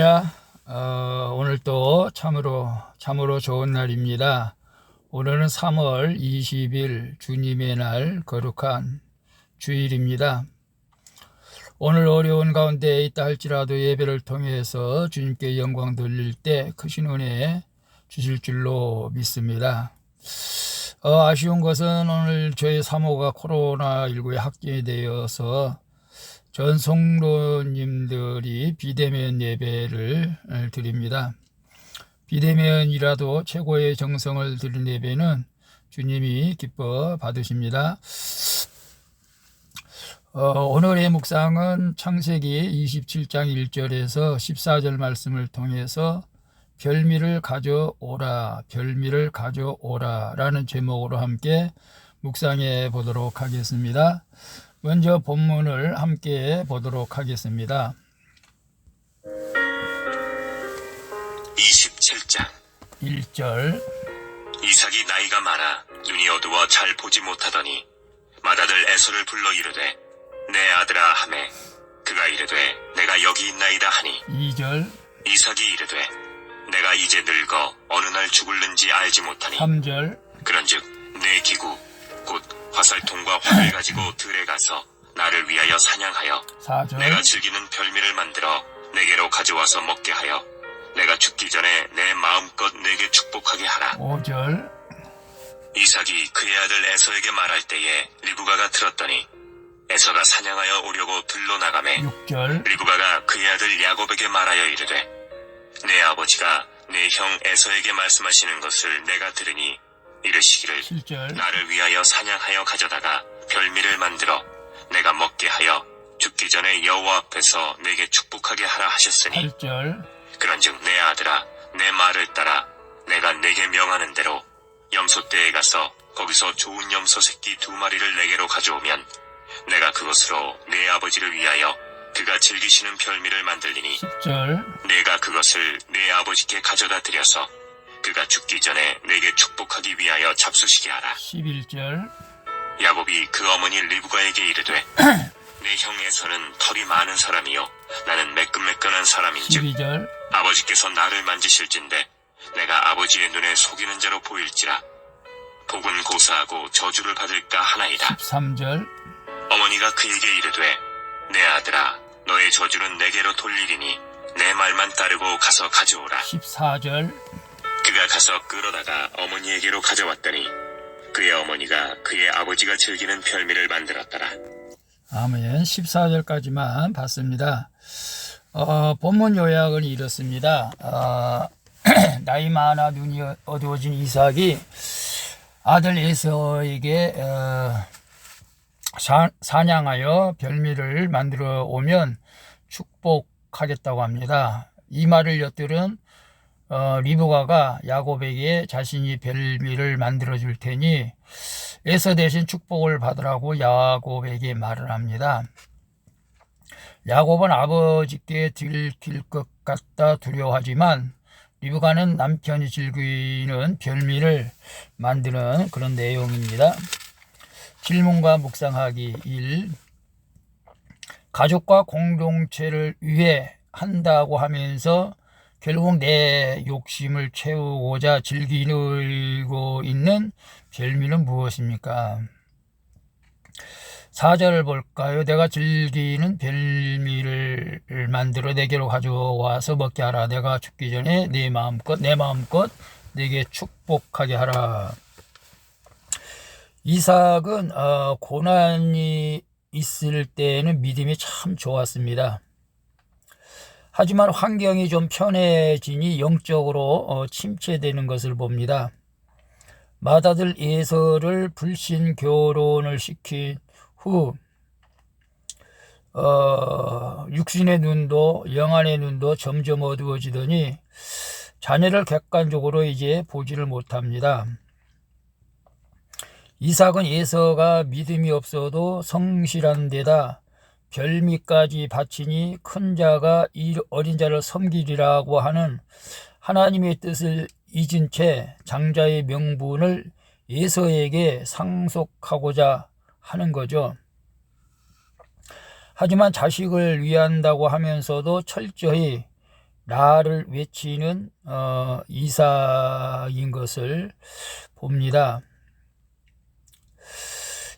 할렐루야. 어, 오늘 또 참으로 참으로 좋은 날입니다. 오늘은 3월 20일 주님의 날 거룩한 주일입니다. 오늘 어려운 가운데 있다 할지라도 예배를 통해서 주님께 영광 돌릴 때 크신 은혜 주실 줄로 믿습니다. 어, 아쉬운 것은 오늘 저희 사모가 코로나19에 확진이 되어서 전 성도님들이 비대면 예배를 드립니다. 비대면이라도 최고의 정성을 드린 예배는 주님이 기뻐 받으십니다. 어, 오늘의 묵상은 창세기 27장 1절에서 14절 말씀을 통해서 별미를 가져오라, 별미를 가져오라 라는 제목으로 함께 묵상해 보도록 하겠습니다. 먼저 본문을 함께 보도록 하겠습니다. 27장. 1절. 이삭이 나이가 많아 눈이 어두워 잘 보지 못하더니 맏아들 에서를 불러 이르되 내 아들아 하매 그가 이르되 내가 여기 있나이다 하니. 2절. 이삭이 이르되 내가 이제 늙어 어느 날 죽을는지 알지 못하니. 3절. 그런즉 내 기구 곧 화살통과 활을 가지고 들에 가서 나를 위하여 사냥하여 4절. 내가 즐기는 별미를 만들어 내게로 가져와서 먹게 하여 내가 죽기 전에 내 마음껏 내게 축복하게 하라. 5절. 이삭이 그의 아들 에서에게 말할 때에 리브가가 들었더니 에서가 사냥하여 오려고 들로 나가매 6절. 리브가가 그의 아들 야곱에게 말하여 이르되 내 아버지가 내 형 에서에게 말씀하시는 것을 내가 들으니 이르시기를 7절. 나를 위하여 사냥하여 가져다가 별미를 만들어 내가 먹게 하여 죽기 전에 여호와 앞에서 내게 축복하게 하라 하셨으니 8절. 그런즉 내 아들아 내 말을 따라 내가 내게 명하는 대로 염소 떼에 가서 거기서 좋은 염소 새끼 두 마리를 내게로 가져오면 내가 그것으로 내 아버지를 위하여 그가 즐기시는 별미를 만들리니 10절. 내가 그것을 내 아버지께 가져다 드려서 그가 죽기 전에 내게 축복하기 위하여 잡수시게 하라. 11절. 야곱이 그 어머니 리브가에게 이르되 내 형에서는 털이 많은 사람이요 나는 매끈매끈한 사람인즉 12절. 아버지께서 나를 만지실진데 내가 아버지의 눈에 속이는 자로 보일지라. 복은 고사하고 저주를 받을까 하나이다. 13절. 어머니가 그에게 이르되 내 아들아 너의 저주는 내게로 돌리리니 내 말만 따르고 가서 가져오라. 14절 그가 가서 끌어다가 어머니에게로 가져왔더니 그의 어머니가 그의 아버지가 즐기는 별미를 만들었더라 아멘 14절까지만 봤습니다. 어, 본문 요약은 이렇습니다. 어, 나이 많아 눈이 어두워진 이삭이 아들 에서에게 어, 사, 사냥하여 별미를 만들어 오면 축복하겠다고 합니다. 이 말을 엿들은 어, 리브가가 야곱에게 자신이 별미를 만들어 줄 테니 에서 대신 축복을 받으라고 야곱에게 말을 합니다. 야곱은 아버지께 들킬 것 같다 두려워하지만 리브가는 남편이 즐기는 별미를 만드는 그런 내용입니다. 질문과 묵상하기 1. 가족과 공동체를 위해 한다고 하면서 결국 내 욕심을 채우고자 즐기고 있는 별미는 무엇입니까? 4절을 볼까요? 내가 즐기는 별미를 만들어 내게로 가져와서 먹게 하라. 내가 죽기 전에 내 마음껏 내 마음껏 내게 축복하게 하라. 이삭은 어, 고난이 있을 때는 믿음이 참 좋았습니다. 하지만 환경이 좀 편해지니 영적으로 어, 침체되는 것을 봅니다. 맏아들 예서를 불신 결혼을 시킨 후 어, 육신의 눈도 영안의 눈도 점점 어두워지더니 자녀를 객관적으로 이제 보지를 못합니다. 이삭은 예서가 믿음이 없어도 성실한 데다 별미까지 바치니 큰 자가 이 어린 자를 섬기리라고 하는 하나님의 뜻을 잊은 채 장자의 명분을 예서에게 상속하고자 하는 거죠. 하지만 자식을 위한다고 하면서도 철저히 라를 외치는 어, 이삭인 것을 봅니다.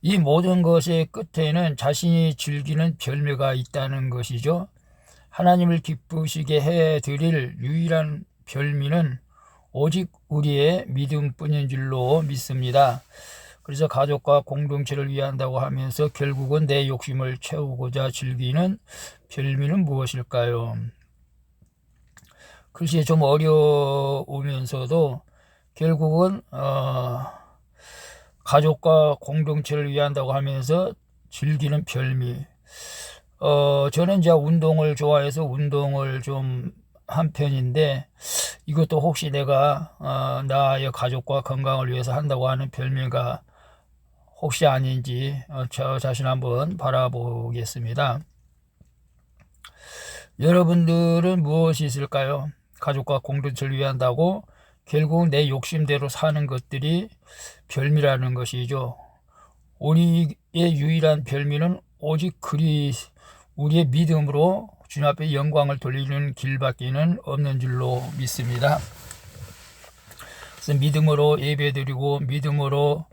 이 모든 것의 끝에는 자신이 즐기는 별미가 있다는 것이죠. 하나님을 기쁘시게 해 드릴 유일한 별미는 오직 우리의 믿음뿐인 줄로 믿습니다. 그래서 가족과 공동체를 위한다고 하면서 결국은 내 욕심을 채우고자 즐기는 별미는 무엇일까요? 글쎄 좀 어려우면서도 결국은 어, 가족과 공동체를 위한다고 하면서 즐기는 별미. 어, 저는 이제 운동을 좋아해서 운동을 좀 한 편인데 이것도 혹시 내가 어, 나의 가족과 건강을 위해서 한다고 하는 별미가 혹시 아닌지 어, 저 자신 한번 바라보겠습니다. 여러분들은 무엇이 있을까요? 가족과 공동체를 위한다고 결국 내 욕심대로 사는 것들이 별미라는 것이죠. 우리의 유일한 별미는 오직 그리 우리의 믿음으로 주님 앞에 영광을 돌리는 길밖에는 없는 줄로 믿습니다. 그래서 믿음으로 예배드리고 믿음으로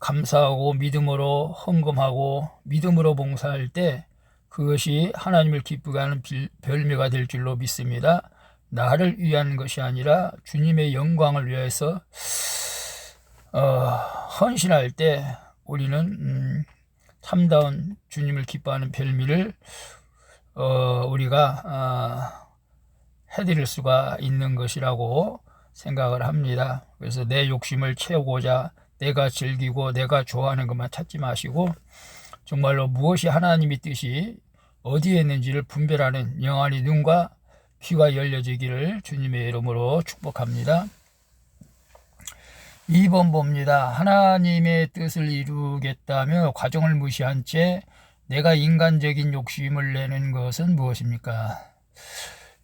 감사하고 믿음으로 헌금하고 믿음으로 봉사할 때 그것이 하나님을 기쁘게 하는 빌- 별미가 될 줄로 믿습니다. 나를 위한 것이 아니라 주님의 영광을 위해서 어, 헌신할 때 우리는 음, 참다운 주님을 기뻐하는 별미를 어, 우리가 아, 해드릴 수가 있는 것이라고 생각을 합니다. 그래서 내 욕심을 채우고자 내가 즐기고 내가 좋아하는 것만 찾지 마시고 정말로 무엇이 하나님의 뜻이 어디에 있는지를 분별하는 영안의 눈과 귀가 열려지기를 주님의 이름으로 축복합니다. 2번 봅니다. 하나님의 뜻을 이루겠다며 과정을 무시한 채 내가 인간적인 욕심을 내는 것은 무엇입니까?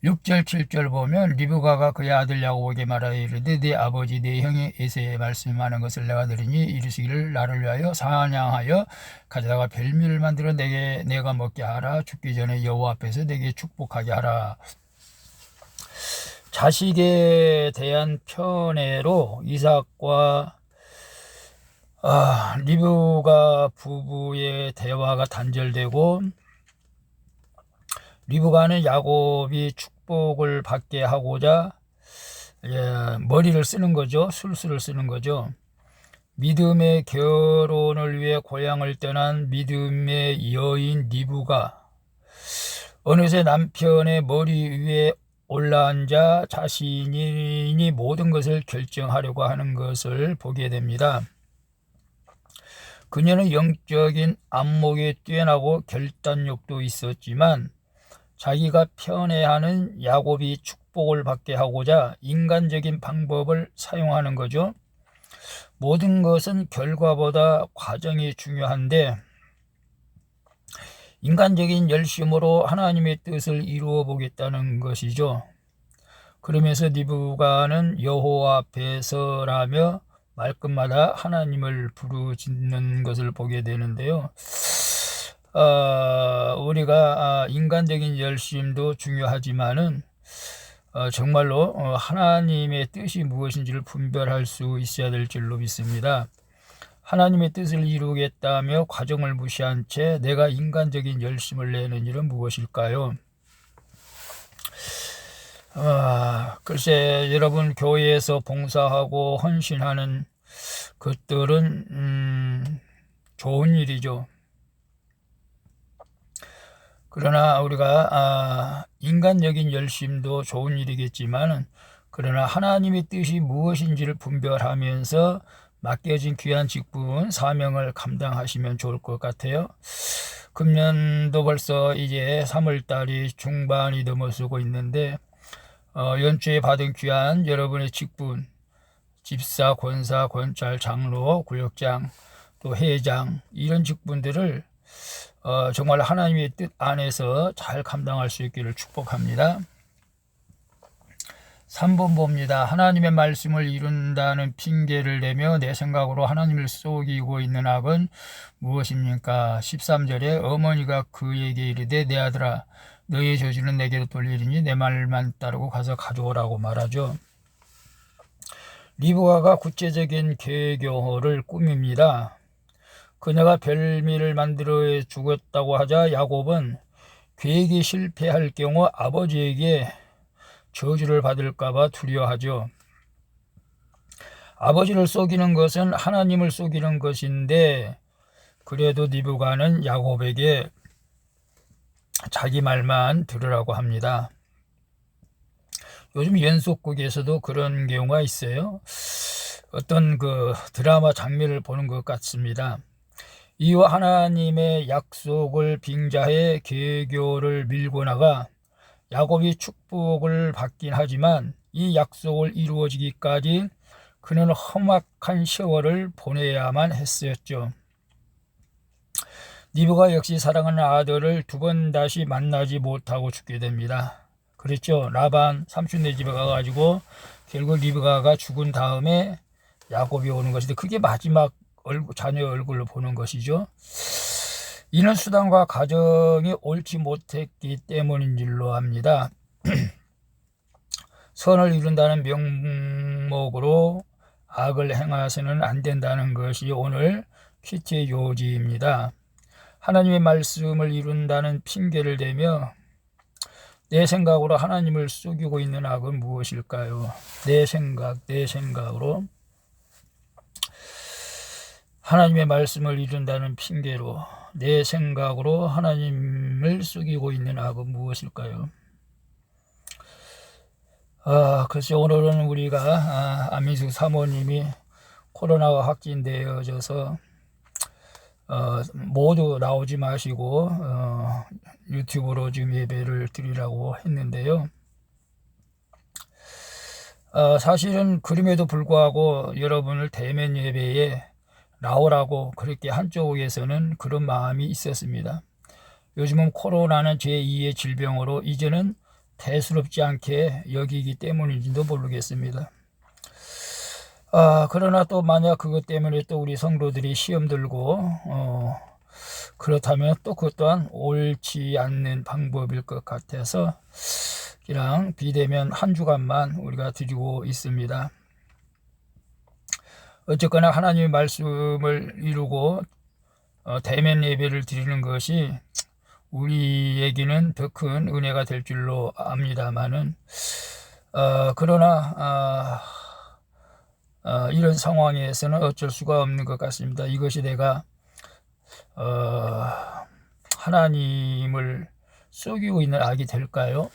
6절 7절 보면 리브가가 그의 아들 야곱에게 말하여 이르되 네 아버지 네 형의 에세에 말씀하는 것을 내가 들으니 이르시기를 나를 위하여 사냥하여 가져다가 별미를 만들어 내게 내가 먹게 하라 죽기 전에 여호와 앞에서 내게 축복하게 하라 자식에 대한 편애로 이삭과 아, 리브가 부부의 대화가 단절되고 리브가는 야곱이 축복을 받게 하고자 예, 머리를 쓰는 거죠. 술수를 쓰는 거죠. 믿음의 결혼을 위해 고향을 떠난 믿음의 여인 리브가 어느새 남편의 머리 위에 올라앉아 자신이 모든 것을 결정하려고 하는 것을 보게 됩니다. 그녀는 영적인 안목이 뛰어나고 결단력도 있었지만 자기가 편애하는 야곱이 축복을 받게 하고자 인간적인 방법을 사용하는 거죠. 모든 것은 결과보다 과정이 중요한데 인간적인 열심으로 하나님의 뜻을 이루어 보겠다는 것이죠. 그러면서 니부가는 여호와 앞에 서라며 말끝마다 하나님을 부르짖는 것을 보게 되는데요. 어, 우리가 아, 인간적인 열심도 중요하지만은 어, 정말로 어, 하나님의 뜻이 무엇인지를 분별할 수 있어야 될 줄로 믿습니다. 하나님의 뜻을 이루겠다며 과정을 무시한 채 내가 인간적인 열심을 내는 일은 무엇일까요? 아, 글쎄 여러분 교회에서 봉사하고 헌신하는 것들은 음, 좋은 일이죠. 그러나 우리가 아, 인간적인 열심도 좋은 일이겠지만 그러나 하나님의 뜻이 무엇인지를 분별하면서 맡겨진 귀한 직분 사명을 감당하시면 좋을 것 같아요. 금년도 벌써 이제 3월 달이 중반이 넘어서고 있는데 어, 연초에 받은 귀한 여러분의 직분 집사, 권사, 권찰, 장로, 구역장, 또 회장 이런 직분들을 어, 정말 하나님의 뜻 안에서 잘 감당할 수 있기를 축복합니다. 3번 봅니다. 하나님의 말씀을 이룬다는 핑계를 내며 내 생각으로 하나님을 속이고 있는 악은 무엇입니까? 13절에 어머니가 그에게 이르되 내 아들아 너희의 저주는 내게로 돌리리니 내 말만 따르고 가서 가져오라고 말하죠. 리브가가 구체적인 계교를 꾸밉니다. 그녀가 별미를 만들어 죽었다고 하자 야곱은 계획이 실패할 경우 아버지에게 저주를 받을까봐 두려워하죠. 아버지를 속이는 것은 하나님을 속이는 것인데 그래도 니브가는 야곱에게 자기 말만 들으라고 합니다. 요즘 연속극에서도 그런 경우가 있어요. 어떤 그 드라마 장면을 보는 것 같습니다. 이와 하나님의 약속을 빙자해 개교를 밀고 나가 야곱이 축복을 받긴 하지만 이 약속을 이루어지기까지 그는 험악한 세월을 보내야만 했었죠. 니브가 역시 사랑하는 아들을 두 번 다시 만나지 못하고 죽게 됩니다. 그랬죠. 라반 삼촌네 집에 가가지고 결국 리브가가 죽은 다음에 야곱이 오는 것인데 그게 마지막 얼굴, 자녀 얼굴로 보는 것이죠. 이는 수단과 가정이 옳지 못했기 때문인 줄로 압니다. 선을 이룬다는 명목으로 악을 행하서는 안 된다는 것이 오늘 퀴트의 요지입니다. 하나님의 말씀을 이룬다는 핑계를 대며 내 생각으로 하나님을 속이고 있는 악은 무엇일까요? 내 생각, 내 생각으로 하나님의 말씀을 이룬다는 핑계로 내 생각으로 하나님을 속이고 있는 악은 무엇일까요? 아, 글쎄 오늘은 우리가 아, 안민숙 사모님이 코로나가 확진되어져서 어, 모두 나오지 마시고 어, 유튜브로 지금 예배를 드리라고 했는데요. 어, 사실은 그림에도 불구하고 여러분을 대면 예배에 나오라고 그렇게 한쪽에서는 그런 마음이 있었습니다. 요즘은 코로나는 제2의 질병으로 이제는 대수롭지 않게 여기기 때문인지도 모르겠습니다. 아, 그러나 또 만약 그것 때문에 또 우리 성도들이 시험 들고, 어, 그렇다면 또 그것 또한 옳지 않는 방법일 것 같아서 그냥 비대면 한 주간만 우리가 드리고 있습니다. 어쨌거나 하나님의 말씀을 이루고 어, 대면 예배를 드리는 것이 우리에게는 더 큰 은혜가 될 줄로 압니다만은 어, 그러나 아, 어, 이런 상황에서는 어쩔 수가 없는 것 같습니다. 이것이 내가 어, 하나님을 속이고 있는 악이 될까요?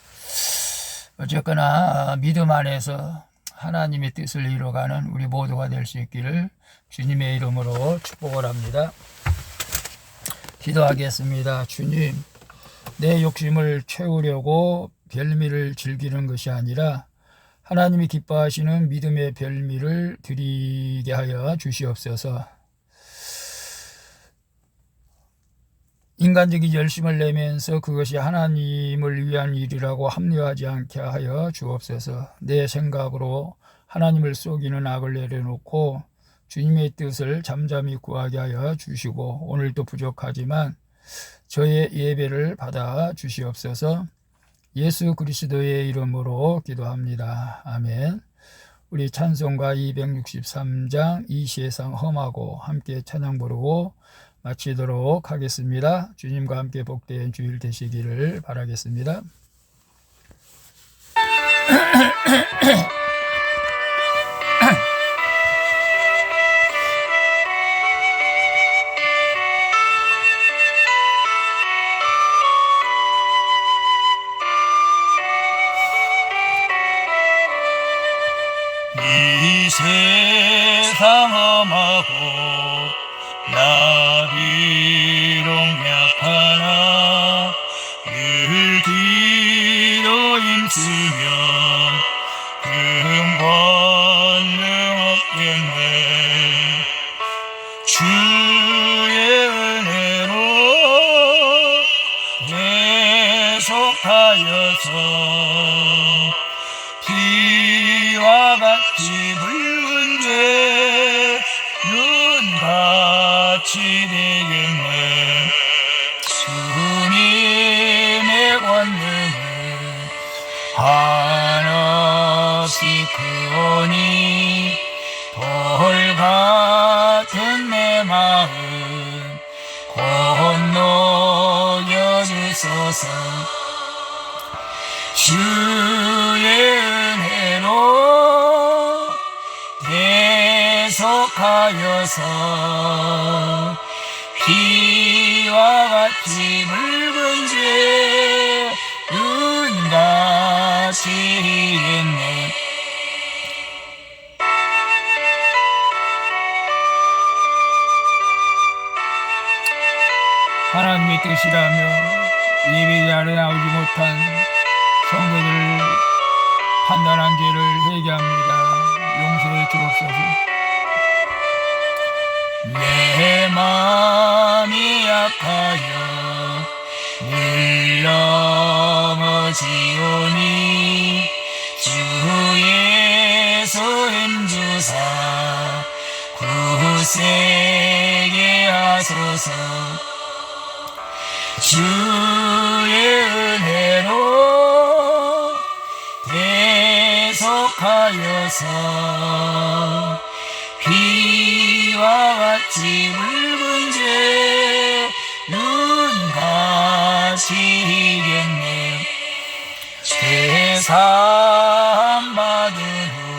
어쨌거나 믿음 안에서 하나님의 뜻을 이루어가는 우리 모두가 될 수 있기를 주님의 이름으로 축복을 합니다. 기도하겠습니다. 주님, 내 욕심을 채우려고 별미를 즐기는 것이 아니라 하나님이 기뻐하시는 믿음의 별미를 드리게 하여 주시옵소서. 인간적인 열심을 내면서 그것이 하나님을 위한 일이라고 합리화하지 않게 하여 주옵소서. 내 생각으로 하나님을 속이는 악을 내려놓고 주님의 뜻을 잠잠히 구하게 하여 주시고 오늘도 부족하지만 저의 예배를 받아 주시옵소서. 예수 그리스도의 이름으로 기도합니다. 아멘. 우리 찬송가 263장 이 세상 험하고 함께 찬양 부르고 마치도록 하겠습니다. 주님과 함께 복된 주일 되시기를 바라겠습니다. 주의 은혜로 계속하여서 비와 같이 붉은 죄 눈같이 마음 건너여 주소서. 주의 은혜로 계속하여서 비와 같이 붉은 죄 눈같이 있네 하나님의 뜻이라며 예배 자리에 나오지 못한 성도들을 판단한 죄를 회개합니다. 용서해 주옵소서. 내 마음이 약하여 늘 넘어지오니 주 예수 힘주사 구세게 하소서 주의 은혜로 계속하여서 비와 같이 붉은 죄 이겠네. 죄사함 받은 후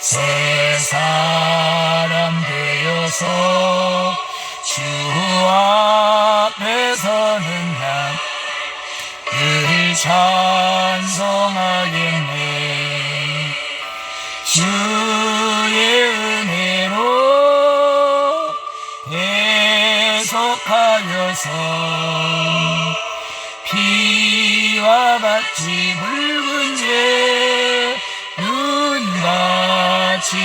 새 사람 되어서 찬송하겠네. 주의 은혜로 계속하여서 비와 같이 붉은 죄 눈같이